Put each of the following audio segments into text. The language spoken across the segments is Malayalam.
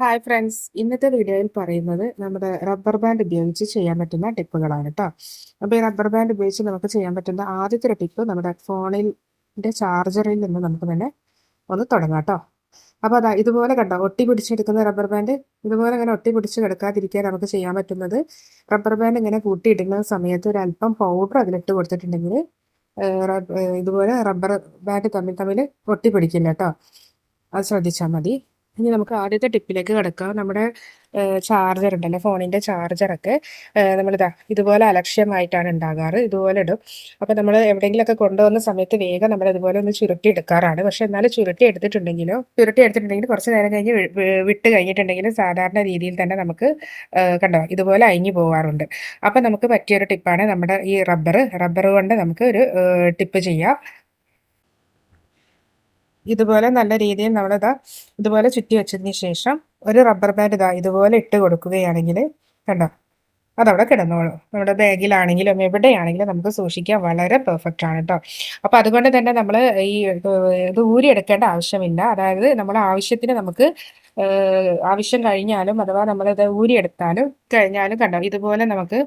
ഹായ് ഫ്രണ്ട്സ് ഇന്നത്തെ വീഡിയോയിൽ പറയുന്നത് നമ്മുടെ റബ്ബർ ബാൻഡ് ഉപയോഗിച്ച് ചെയ്യാൻ പറ്റുന്ന ടിപ്പുകളാണ് കേട്ടോ അപ്പോൾ ഈ റബ്ബർ ബാൻഡ് ഉപയോഗിച്ച് നമുക്ക് ചെയ്യാൻ പറ്റുന്ന ആദ്യത്തെ ഒരു ടിപ്പ് നമ്മുടെ ഫോണിന്റെ ചാർജറിൽ നിന്ന് നമുക്ക് തന്നെ ഒന്ന് തുടങ്ങാം കേട്ടോ അപ്പോൾ അതാ ഇതുപോലെ കണ്ടോ ഒട്ടി പിടിച്ചെടുക്കുന്ന റബ്ബർ ബാൻഡ് ഇതുപോലെ ഇങ്ങനെ ഒട്ടി പിടിച്ച് കിടക്കാതിരിക്കാൻ നമുക്ക് ചെയ്യാൻ പറ്റുന്നത് റബ്ബർ ബാൻഡ് ഇങ്ങനെ കൂട്ടിയിടുന്ന സമയത്ത് ഒരു അല്പം പൗഡർ അതിലിട്ട് കൊടുത്തിട്ടുണ്ടെങ്കിൽ ഇതുപോലെ റബ്ബർ ബാൻഡ് തമ്മിൽ തമ്മിൽ ഒട്ടി പിടിക്കില്ല കേട്ടോ അത് ശ്രദ്ധിച്ചാൽ മതി. ഇനി നമുക്ക് ആദ്യത്തെ ടിപ്പിലേക്ക് കിടക്കാം. നമ്മുടെ ചാർജർ ഉണ്ടല്ലോ? ഫോണിന്റെ ചാർജറൊക്കെ നമ്മളിതാ ഇതുപോലെ അലക്ഷ്യമായിട്ടാണ് ഉണ്ടാകാറ്. ഇതുപോലെ ഇടും. അപ്പോൾ നമ്മൾ എവിടെയെങ്കിലുമൊക്കെ കൊണ്ടുവന്ന സമയത്ത് വേഗം നമ്മൾ ഇതുപോലെ ഒന്ന് ചുരുട്ടി എടുക്കാറാണ്. പക്ഷെ എന്നാലും ചുരുട്ടി എടുത്തിട്ടുണ്ടെങ്കിലോ ചുരുട്ടി എടുത്തിട്ടുണ്ടെങ്കിൽ കുറച്ച് നേരം കഴിഞ്ഞ് വിട്ട് കഴിഞ്ഞിട്ടുണ്ടെങ്കിലും സാധാരണ രീതിയിൽ തന്നെ നമുക്ക് കണ്ടോ ഇതുപോലെ അയഞ്ഞു പോകാറുണ്ട് അപ്പം നമുക്ക് പറ്റിയൊരു ടിപ്പാണ് നമ്മുടെ ഈ റബ്ബർ റബ്ബർ കൊണ്ട് നമുക്ക് ഒരു ടിപ്പ് ചെയ്യാം. ഇതുപോലെ നല്ല രീതിയിൽ നമ്മളിതാ ഇതുപോലെ ചുറ്റി വെച്ചതിന് ശേഷം ഒരു റബ്ബർ ബാൻഡ് ഇതാ ഇതുപോലെ ഇട്ട് കൊടുക്കുകയാണെങ്കിൽ കണ്ടോ? അതവിടെ കിടന്നോളും. നമ്മുടെ ബാഗിലാണെങ്കിലും എവിടെയാണെങ്കിലും നമുക്ക് സൂക്ഷിക്കാൻ വളരെ പെർഫെക്റ്റ് ആണ് കേട്ടോ അപ്പോൾ അതുകൊണ്ട് തന്നെ നമ്മൾ ഈ ഇത് ഊരിയെടുക്കേണ്ട ആവശ്യമില്ല. അതായത് നമ്മൾ ആവശ്യത്തിന് നമുക്ക് ആവശ്യം കഴിഞ്ഞാലും അഥവാ നമ്മളത് ഊരിയെടുത്താലും കഴിഞ്ഞാലും കണ്ടോ ഇതുപോലെ നമുക്ക്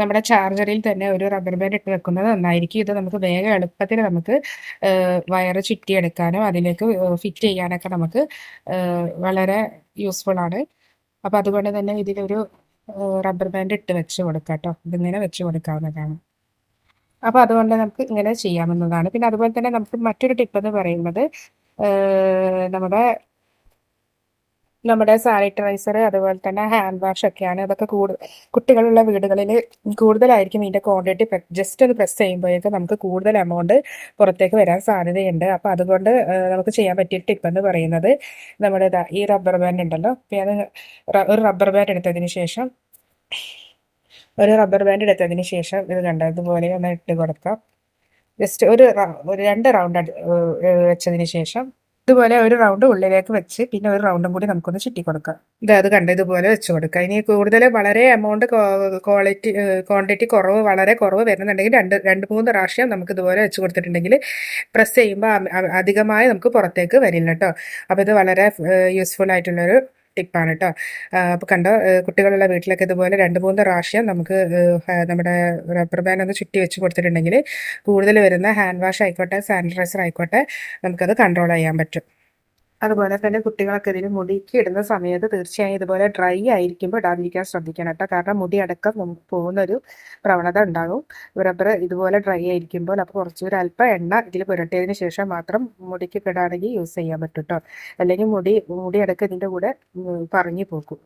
നമ്മുടെ ചാർജറിൽ തന്നെ ഒരു റബ്ബർ ബാൻഡ് ഇട്ട് വെക്കുന്നത് നന്നായിരിക്കും. ഇത് നമുക്ക് വേഗം എളുപ്പത്തിൽ നമുക്ക് വയറ് ചുറ്റിയെടുക്കാനും അതിലേക്ക് ഫിറ്റ് ചെയ്യാനൊക്കെ നമുക്ക് വളരെ യൂസ്ഫുൾ ആണ്. അപ്പോൾ അതുകൊണ്ട് തന്നെ ഇതിലൊരു റബ്ബർ ബാൻഡ് ഇട്ട് വെച്ച് കൊടുക്കാം കേട്ടോ ഇതിങ്ങനെ വെച്ച് കൊടുക്കാവുന്നതാണ്. അപ്പോൾ അതുകൊണ്ട് നമുക്ക് ഇങ്ങനെ ചെയ്യാമെന്നതാണ് പിന്നെ അതുപോലെ തന്നെ നമുക്ക് മറ്റൊരു ടിപ്പ് എന്ന് പറയുന്നത് നമ്മുടെ നമ്മുടെ സാനിറ്റൈസർ അതുപോലെ തന്നെ ഹാൻഡ് വാഷ് ഒക്കെയാണ്. അതൊക്കെ കൂടുതൽ കുട്ടികളുള്ള വീടുകളിൽ കൂടുതലായിരിക്കും ഇതിന്റെ ക്വാണ്ടിറ്റി ജസ്റ്റ് ഒന്ന് പ്രസ് ചെയ്യുമ്പോഴേക്കും നമുക്ക് കൂടുതൽ എമൗണ്ട് പുറത്തേക്ക് വരാൻ സാധ്യതയുണ്ട്. അപ്പോൾ അതുകൊണ്ട് നമുക്ക് ചെയ്യാൻ പറ്റിയ ടിപ്പ് എന്ന് പറയുന്നത് നമ്മുടെ ഈ റബ്ബർ ബാൻഡ് ഉണ്ടല്ലോ. പിന്നെ ഒരു റബ്ബർ ബാൻഡ് എടുത്തതിന് ശേഷം ഒരു റബ്ബർ ബാൻഡ് എടുത്തതിന് ശേഷം ഇത് കണ്ട? ഇതുപോലെ ഒന്ന് ഇട്ട് കൊടുക്കാം. ജസ്റ്റ് ഒരു ഒരു രണ്ട് റൗണ്ട് വെച്ചതിന് ശേഷം ഇതുപോലെ ഒരു റൗണ്ട് ഉള്ളിലേക്ക് വെച്ച് പിന്നെ ഒരു റൗണ്ടും കൂടി നമുക്കൊന്ന് ചുറ്റി കൊടുക്കാം ഇത് അത് കണ്ട് ഇതുപോലെ വെച്ച് കൊടുക്കുക ഇനി കൂടുതൽ വളരെ എമൗണ്ട് ക്വാളിറ്റി ക്വാണ്ടിറ്റി കുറവ് വളരെ കുറവ് വരുന്നുണ്ടെങ്കിൽ രണ്ട് രണ്ട് മൂന്ന് പ്രാവശ്യം നമുക്ക് ഇതുപോലെ വെച്ച് കൊടുത്തിട്ടുണ്ടെങ്കിൽ പ്രസ് ചെയ്യുമ്പോൾ അധികമായി നമുക്ക് പുറത്തേക്ക് വരില്ല കേട്ടോ. അപ്പോൾ ഇത് വളരെ യൂസ്ഫുൾ ആയിട്ടുള്ളൊരു ടിപ്പാണ് കേട്ടോ അപ്പോൾ കണ്ടോ കുട്ടികളുള്ള വീട്ടിലൊക്കെ ഇതുപോലെ രണ്ട് മൂന്ന് പ്രാവശ്യം നമുക്ക് നമ്മുടെ റബ്ബർ ബാൻഡ് ഒന്ന് ചുറ്റി വെച്ച് കൊടുത്തിട്ടുണ്ടെങ്കിൽ കൂടുതൽ വരുന്ന ഹാൻഡ് വാഷ് ആയിക്കോട്ടെ സാനിറ്റൈസർ ആയിക്കോട്ടെ നമുക്കത് കൺട്രോൾ ചെയ്യാൻ പറ്റും. അതുപോലെ തന്നെ കുട്ടികളൊക്കെ ഇതിന് മുടിക്ക് ഇടുന്ന സമയത്ത് തീർച്ചയായും ഇതുപോലെ ഡ്രൈ ആയിരിക്കുമ്പോൾ ഇടാതിരിക്കാൻ ശ്രദ്ധിക്കണം കേട്ടോ. കാരണം മുടി അടക്കം പോകുന്ന ഒരു പ്രവണത ഉണ്ടാകും. റബ്ബർ ഇതുപോലെ ഡ്രൈ ആയിരിക്കുമ്പോൾ അപ്പോൾ കുറച്ചൊരു അല്പം എണ്ണ ഇതിൽ പുരട്ടിയതിന് ശേഷം മാത്രം മുടിക്ക് കിടാണെങ്കിൽ യൂസ് ചെയ്യാൻ പറ്റും കേട്ടോ. അല്ലെങ്കിൽ മുടി മുടി അടക്കം ഇതിന്റെ കൂടെ പറഞ്ഞു പോകും.